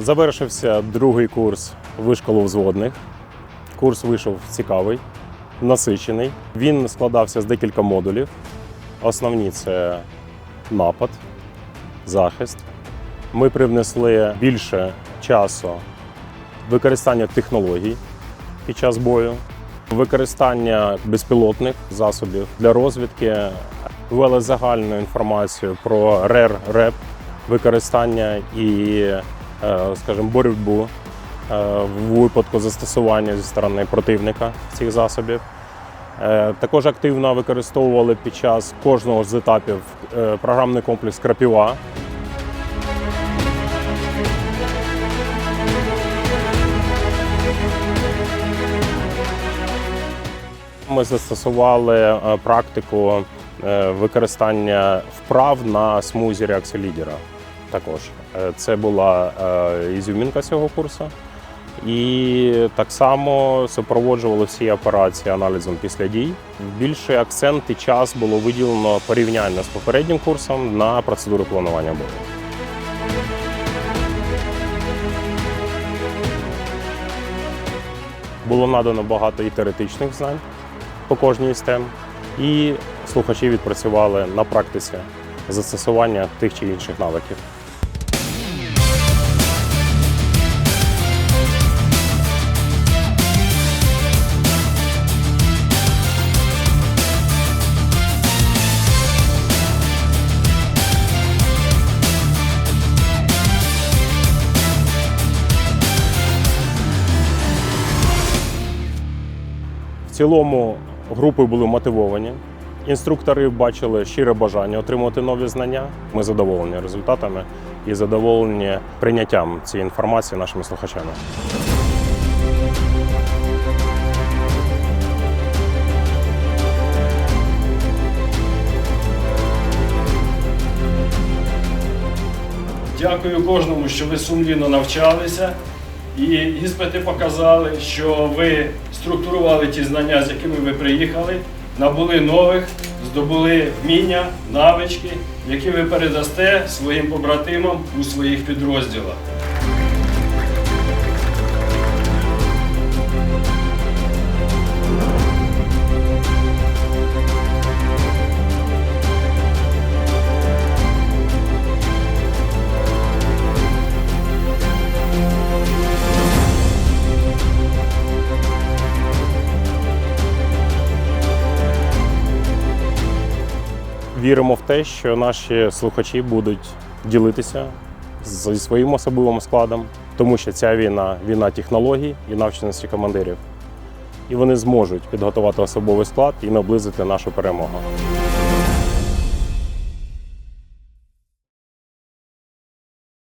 Завершився другий курс вишколу взводних. Курс вийшов цікавий, насичений. Він складався з декілька модулів. Основні це напад, захист. Ми привнесли більше часу використання технологій під час бою, використання безпілотних засобів для розвідки, ввели загальну інформацію про РЕР, РЕП, використання і, скажімо, боротьбу е, в випадку застосування зі сторони противника цих засобів. Е, Також активно використовували під час кожного з етапів е, програмний комплекс Крапіва. Ми застосували е, практику е, використання вправ на смузі реакції лідера. Також Е, це була е, ізюмінка цього курсу. І так само супроводжували всі операції аналізом після дій. Більший акцент і час було виділено порівняння з попереднім курсом на процедуру планування бою. Було надано багато і теоретичних знань по кожній з тем, і слухачі відпрацювали на практиці застосування тих чи інших навиків. Цілому групи були мотивовані. Інструктори бачили щире бажання отримати нові знання. Ми задоволені результатами і задоволені прийняттям цієї інформації нашими слухачами. Дякую кожному, що ви сумлінно навчалися. І іспити показали, що ви структурували ті знання, з якими ви приїхали, набули нових, здобули вміння, навички, які ви передасте своїм побратимам у своїх підрозділах. Віримо в те, що наші слухачі будуть ділитися зі своїм особливим складом, тому що ця війна війна технологій і навченості командирів. І вони зможуть підготувати особовий склад і наблизити нашу перемогу.